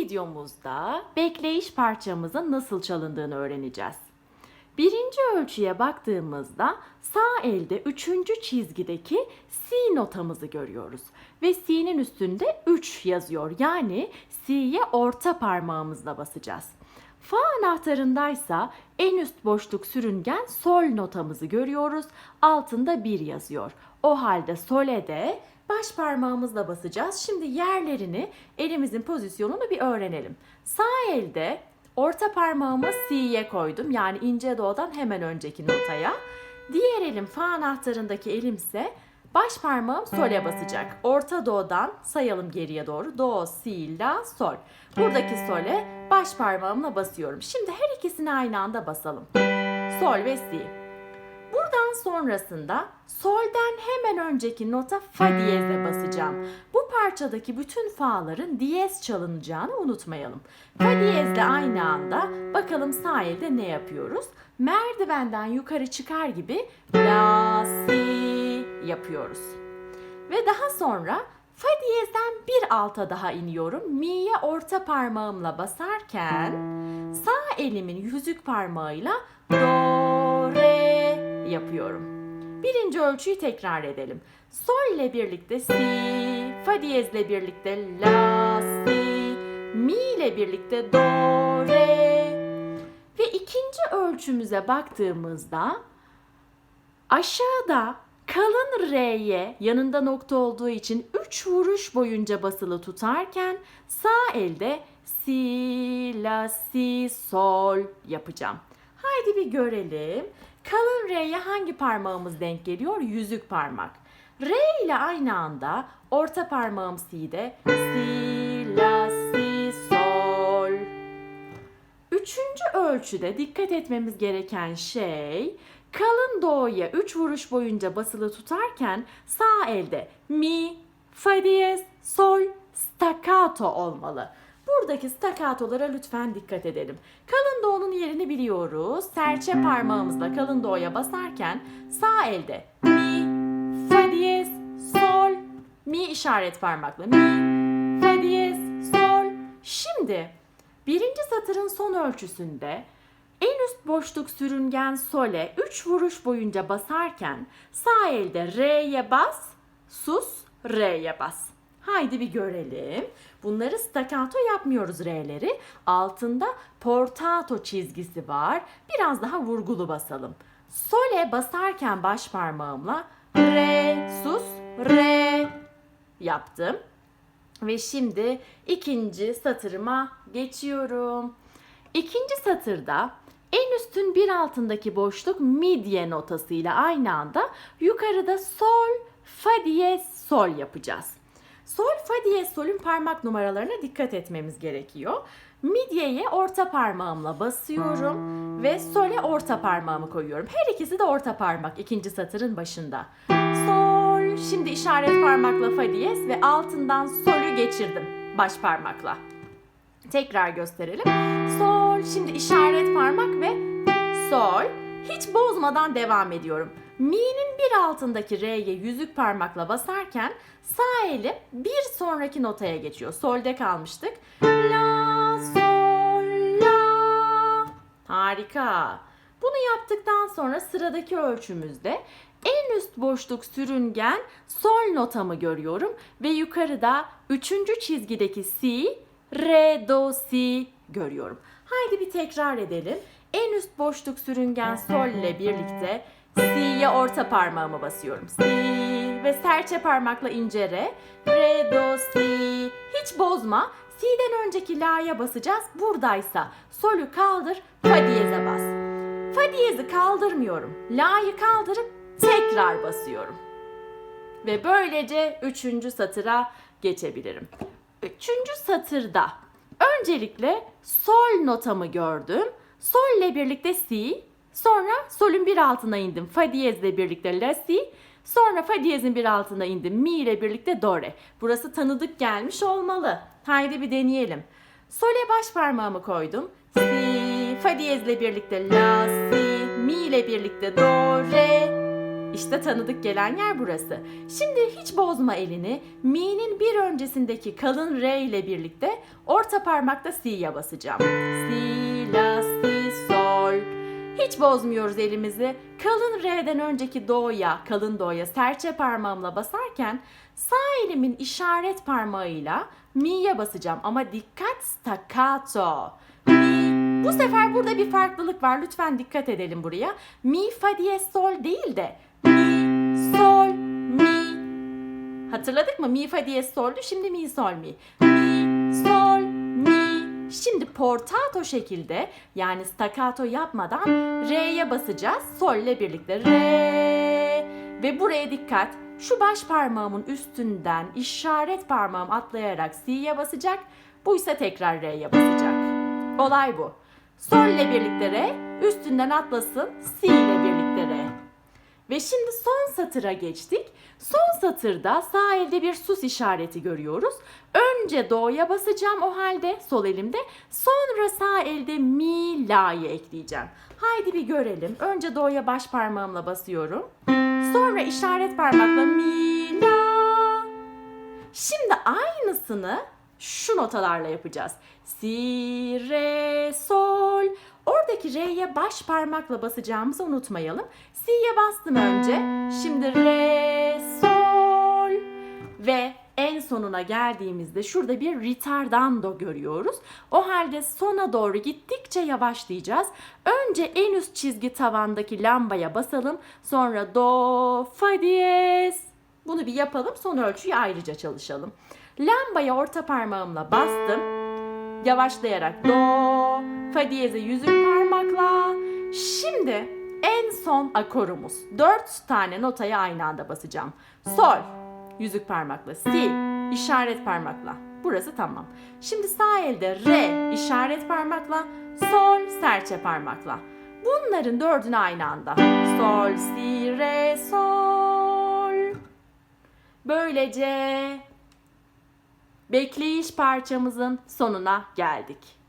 videomuzda bekleyiş parçamızın nasıl çalındığını öğreneceğiz. Birinci ölçüye baktığımızda sağ elde üçüncü çizgideki Si notamızı görüyoruz. Ve Si'nin üstünde 3 yazıyor. Yani Si'ye orta parmağımızla basacağız. Fa anahtarındaysa en üst boşluk sürüngen sol notamızı görüyoruz. Altında 1 yazıyor. O halde sole de baş parmağımızla basacağız. Şimdi yerlerini, elimizin pozisyonunu bir öğrenelim. Sağ elde orta parmağımı C'ye koydum. Yani ince do'dan hemen önceki notaya. Diğer elim fa anahtarındaki elimse baş parmağım sol'e basacak. Orta do'dan sayalım geriye doğru. Do, si, la, sol. Buradaki sol'e baş parmağımla basıyorum. Şimdi her ikisini aynı anda basalım. Sol ve si. Sonrasında solden hemen önceki nota fa diyeze basacağım. Bu parçadaki bütün fa'ların diyez çalınacağını unutmayalım. Fa diyezle aynı anda bakalım sağ elde ne yapıyoruz? Merdivenden yukarı çıkar gibi la si yapıyoruz. Ve daha sonra fa diyezden bir alta daha iniyorum. Mi'ye orta parmağımla basarken sağ elimin yüzük parmağıyla do, yapıyorum. Birinci ölçüyü tekrar edelim. Sol ile birlikte si, fa diyezle birlikte la, si, mi ile birlikte do, re. Ve ikinci ölçümüze baktığımızda aşağıda kalın R'ye yanında nokta olduğu için 3 vuruş boyunca basılı tutarken sağ elde si, la, si, sol yapacağım. Haydi bir görelim. Kalın R'ye hangi parmağımız denk geliyor? Yüzük parmak. R ile aynı anda orta parmağım Si'de si, la, si, sol. Üçüncü ölçüde dikkat etmemiz gereken şey kalın do'ya 3 vuruş boyunca basılı tutarken sağ elde mi, fa diyez, sol, staccato olmalı. Buradaki staccatolara lütfen dikkat edelim. Kalın do'nun yerini biliyoruz. Serçe parmağımızla kalın do'ya basarken sağ elde mi, fa diyez, sol, mi işaret parmakla mi, fa diyez, sol. Şimdi birinci satırın son ölçüsünde en üst boşluk sürüngen sole 3 vuruş boyunca basarken sağ elde re'ye bas, sus, re'ye bas. Haydi bir görelim. Bunları staccato yapmıyoruz re'leri. Altında portato çizgisi var. Biraz daha vurgulu basalım. Sole basarken baş parmağımla re, sus, re yaptım. Ve şimdi ikinci satırıma geçiyorum. İkinci satırda en üstün bir altındaki boşluk midye notasıyla aynı anda yukarıda sol, fa diyez, sol yapacağız. Sol, fa diyez, solün parmak numaralarına dikkat etmemiz gerekiyor. Midyeye orta parmağımla basıyorum ve sole orta parmağımı koyuyorum. Her ikisi de orta parmak ikinci satırın başında. Sol, şimdi işaret parmakla fa diyez ve altından solü geçirdim baş parmakla. Tekrar gösterelim. Sol, şimdi işaret parmak ve sol. Hiç bozmadan devam ediyorum. Mi'nin bir altındaki R'ye yüzük parmakla basarken sağ elim bir sonraki notaya geçiyor. Sol'de kalmıştık. La, sol, la. Harika. Bunu yaptıktan sonra sıradaki ölçümüzde en üst boşluk sürüngen sol notamı görüyorum ve yukarıda üçüncü çizgideki si, re, do, si görüyorum. Haydi bir tekrar edelim. En üst boşluk sürüngen sol ile birlikte si'ye orta parmağımı basıyorum. Si ve serçe parmakla ince re, re, do, si. Hiç bozma. Si'den önceki la'ya basacağız. Buradaysa solü kaldır, fa diyeze bas. Fa diyezi kaldırmıyorum. La'yı kaldırıp tekrar basıyorum. Ve böylece üçüncü satıra geçebilirim. Üçüncü satırda öncelikle sol notamı gördüm. Sol ile birlikte si, sonra solün bir altına indim. Fa diyezle birlikte la si, sonra fa diyezin bir altına indim. Mi ile birlikte do re. Burası tanıdık gelmiş olmalı. Haydi bir deneyelim. Sole baş parmağımı koydum. Si, fa diyezle birlikte la si, mi ile birlikte do re. İşte tanıdık gelen yer burası. Şimdi hiç bozma elini. Mi'nin bir öncesindeki kalın R ile birlikte orta parmakta Si'ye basacağım. Si, la, si, sol. Hiç bozmuyoruz elimizi. Kalın R'den önceki Do'ya, kalın Do'ya serçe parmağımla basarken sağ elimin işaret parmağıyla Mi'ye basacağım. Ama dikkat staccato. Mi. Bu sefer burada bir farklılık var. Lütfen dikkat edelim buraya. Mi, fa diyez, sol değil de mi, sol, mi. Hatırladık mı? Mi, fa diyez, soldu. Şimdi mi, sol, mi. Mi, sol, mi. Şimdi portato şekilde yani staccato yapmadan R'ye basacağız. Sol ile birlikte. Re. Ve buraya dikkat. Şu baş parmağımın üstünden işaret parmağım atlayarak Si'ye basacak. Bu ise tekrar R'ye basacak. Olay bu. Sol ile birlikte re, üstünden atlasın si ile birlikte re. Ve şimdi son satıra geçtik. Son satırda sağ elde bir sus işareti görüyoruz. Önce do'ya basacağım o halde sol elimde. Sonra sağ elde mi la'yı ekleyeceğim. Haydi bir görelim. Önce do'ya baş parmağımla basıyorum. Sonra işaret parmakla mi la. Şimdi aynısını şu notalarla yapacağız. Si, re, sol. Oradaki re'ye baş parmakla basacağımızı unutmayalım. Si'ye bastım önce. Şimdi re, sol. Ve en sonuna geldiğimizde şurada bir ritardando görüyoruz. O halde sona doğru gittikçe yavaşlayacağız. Önce en üst çizgi tavandaki lambaya basalım. Sonra do, fa diyez. Bunu bir yapalım. Son ölçüyü ayrıca çalışalım. Lambaya orta parmağımla bastım. Yavaşlayarak do, fa diyeze yüzük parmakla. Şimdi en son akorumuz. Dört tane notayı aynı anda basacağım. Sol, yüzük parmakla. Si, işaret parmakla. Burası tamam. Şimdi sağ elde re, işaret parmakla. Sol, serçe parmakla. Bunların dördünü aynı anda. Sol, si, re, sol. Böylece bekleyiş parçamızın sonuna geldik.